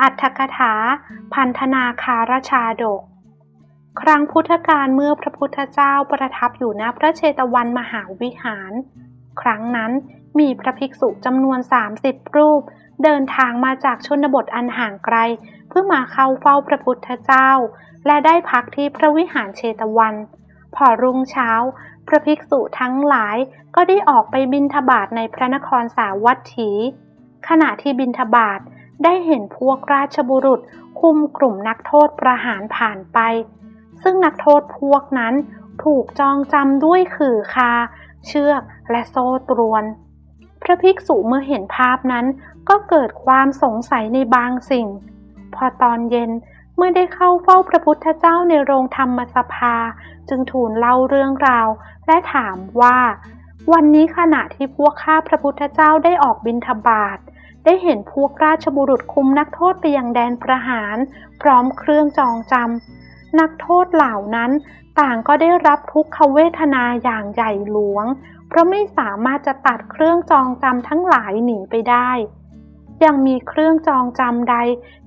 อัตถกถา พันธนาคารชาดก ครั้งพุทธกาลเมื่อพระพุทธเจ้าประทับอยู่ณพระเชตวันมหาวิหาร ครั้งนั้นมีพระภิกษุจำนวน 30 รูป เดินทางมาจากชนบทอันห่างไกล เพื่อมาเข้าเฝ้าพระพุทธเจ้า และได้พักที่พระวิหารเชตวัน พอรุ่งเช้า พระภิกษุทั้งหลายก็ได้ออกไปบินทบาทในพระนครสาวัตถี ขณะที่บินทบาท ได้เห็นพวกราชบุรุษคุมกลุ่มนักโทษประหารผ่านไป ซึ่งนักโทษพวกนั้นถูกจองจำด้วยขื่อคา เชือกและโซ่ตรวน พระภิกษุเมื่อเห็นภาพนั้นก็เกิดความสงสัยในบางสิ่ง พอตอนเย็นเมื่อได้เข้าเฝ้าพระพุทธเจ้าในโรงธรรมสภา จึงทูลเล่าเรื่องราว และถามว่า วันนี้ขณะที่พวกข้าพระพุทธเจ้าได้ออกบินทบาท ได้เห็นพวกราชบุรุษคุมนักโทษไปยังแดนประหาร พร้อมเครื่องจองจำนักโทษเหล่านั้นต่างก็ได้รับทุกขเวทนาอย่างใหญ่หลวง เพราะไม่สามารถจะตัดเครื่องจองจำทั้งหลายหนีไปได้ ยังมีเครื่องจองจำใด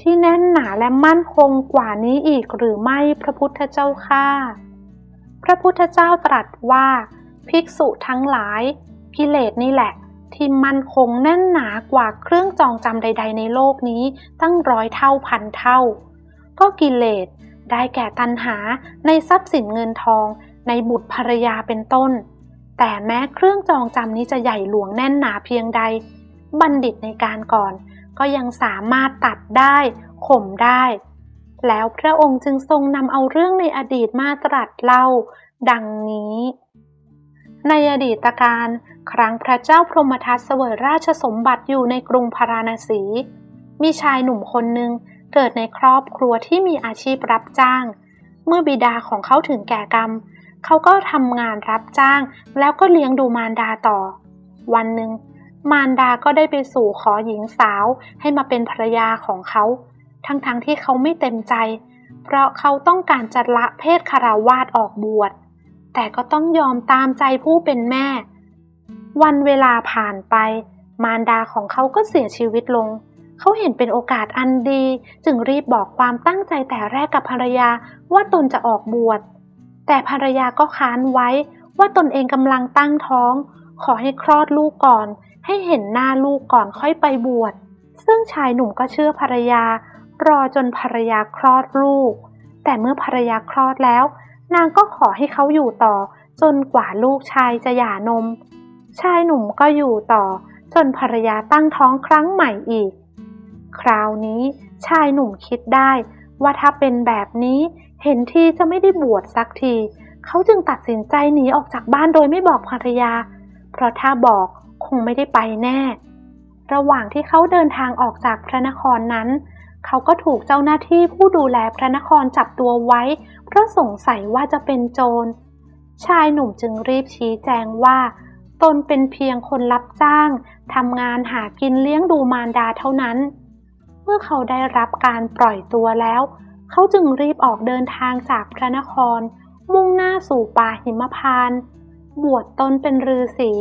ที่แน่นหนาและมั่นคงกว่านี้อีกหรือไม่พระพุทธเจ้าข้าพระพุทธเจ้าตรัสว่า ภิกษุทั้งหลาย กิเลสนี่แหละ ที่มั่นคงแน่นหนากว่าเครื่องจองจำใด ๆ ในโลกนี้ตั้งร้อยเท่าพันเท่า ก็กิเลสได้แก่ตัณหาในทรัพย์สินเงินทองในบุตรภรรยาเป็นต้น แต่แม้เครื่องจองจำนี้จะใหญ่หลวงแน่นหนาเพียงใด บัณฑิตในการก่อน ก็ยังสามารถตัดได้ข่มได้ แล้วพระองค์จึงทรงนำเอาเรื่องในอดีตมาตรัสเล่า ดังนี้ ในอดีตการ ครั้งพระเจ้าพรหมทัตเสวยราชสมบัติอยู่ในกรุงพาราณสี มีชายหนุ่มคนหนึ่งเกิดในครอบครัวที่มีอาชีพรับจ้าง เมื่อบิดาของเขาถึงแก่กรรม เขาก็ทำงานรับจ้าง แล้วก็เลี้ยงดูมารดาต่อ วันหนึ่ง มารดาก็ได้ไปสู่ขอหญิงสาวให้มาเป็นภรรยาของเขา ทั้งๆทที่เขาไม่เต็มใจ เพราะเขาต้องการจะละเพศคาราวาสออกบวช แต่ก็ต้องยอมตามใจผู้เป็นแม่ วันเวลาผ่านไป มารดาของเขาก็เสียชีวิตลง เขาเห็นเป็นโอกาสอันดี จึงรีบบอกความตั้งใจแต่แรกกับภรรยาว่าตนจะออกบวช แต่ภรรยาก็ค้านไว้ว่าตนเองกำลังตั้งท้อง ขอให้คลอดลูกก่อน ให้เห็นหน้าลูกก่อนค่อยไปบวช ซึ่งชายหนุ่มก็เชื่อภรรยา รอจนภรรยาคลอดลูก แต่เมื่อภรรยาคลอดแล้ว นางก็ขอให้เขาอยู่ต่อ จนกว่าลูกชายจะหย่านม ชายหนุ่มก็อยู่ต่อ จนภรรยาตั้งท้องครั้งใหม่อีก คราวนี้ชายหนุ่มคิดได้ว่าถ้าเป็นแบบนี้เห็นทีจะไม่ได้บวชสักที เขาจึงตัดสินใจหนีออกจากบ้านโดยไม่บอกภรรยา เพราะถ้าบอกคงไม่ได้ไปแน่ ระหว่างที่เขาเดินทางออกจากพระนครนั้น เขาก็ถูกเจ้าหน้าที่ผู้ดูแลพระนครจับตัวไว้ เพราะสงสัยว่าจะเป็นโจร ชายหนุ่มจึงรีบชี้แจงว่า ตนเป็นเพียงคนรับจ้างทำงานหากินเลี้ยงดูมารดาเท่านั้น เมื่อเขาได้รับการปล่อยตัวแล้ว เขาจึงรีบออกเดินทางจากพระนคร มุ่งหน้าสู่ป่าหิมพานต์บวชตนเป็นฤาษี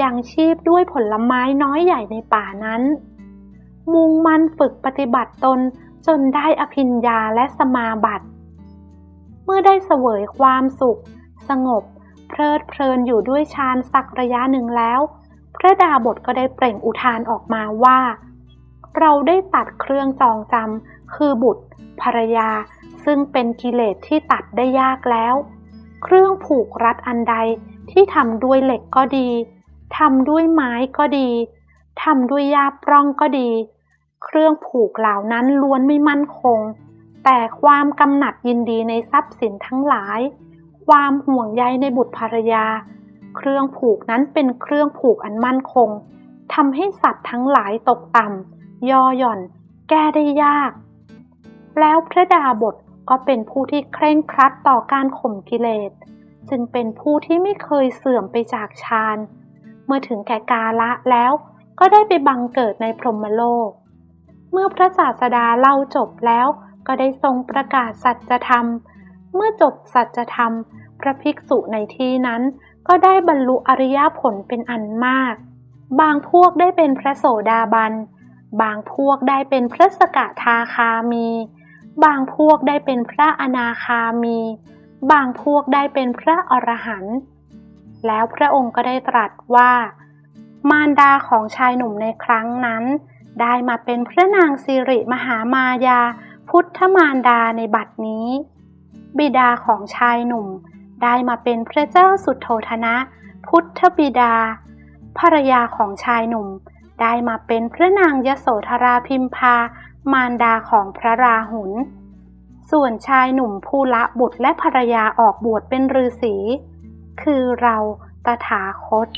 ยังชีพด้วยผลไม้น้อยใหญ่ในป่านั้น มุ่งมั่นฝึกปฏิบัติตนจนได้อภิญญาและสมาบัติ เมื่อได้เสวยความสุข สงบ เพลิดเพลินอยู่ด้วยฌานสักระยะหนึ่งแล้ว พระดาบทก็ได้เปล่งอุทานออกมาว่า เราได้ตัดเครื่องจองจำคือบุตรภรรยา ซึ่งเป็นกิเลสที่ตัดได้ยากแล้ว เครื่องผูกรัดอันใดที่ทำด้วยเหล็กก็ดีทำด้วยไม้ก็ดีทำด้วยยาปล้องก็ดี เครื่องผูกเหล่านั้นล้วนไม่มั่นคง แต่ความกำหนัดยินดีในทรัพย์สินทั้งหลาย ความห่วงใยในบุตรภรรยา เครื่องผูกนั้นเป็นเครื่องผูกอันมั่นคงทำให้สัตว์ทั้งหลายตกต่ำย่อหย่อน แก้ได้ยาก แล้วพระดาบทก็เป็นผู้ที่เคร่งครัดต่อการข่มกิเลส จึงเป็นผู้ที่ไม่เคยเสื่อมไปจากฌาน เมื่อถึงแก่กาละแล้วก็ได้ไปบังเกิดในพรหมโลก เมื่อพระศาสดาเล่าจบแล้วก็ได้ทรงประกาศสัจธรรม เมื่อจบสัจธรรม พระภิกษุในที่นั้น ก็ได้บรรลุอริยผลเป็นอันมาก บางพวกได้เป็นพระโสดาบัน บางพวกได้เป็นพระสกทาคามี บางพวกได้เป็นพระอนาคามี บางพวกได้เป็นพระอรหันต์ แล้วพระองค์ก็ได้ตรัสว่า มารดาของชายหนุ่มในครั้งนั้น ได้มาเป็นพระนางสิริมหามายาพุทธมารดาในบัดนี้ บิดาของชายหนุ่ม ได้มาเป็นพระเจ้าสุดโทธนะ พุทธบิดา ภรรยาของชายหนุ่ม ได้มาเป็นพระนางยโสธราพิมพา มารดาของพระราหุล ส่วนชายหนุ่มผู้ละบุตรและภรรยาออกบวชเป็นฤาษี คือเราตถาคต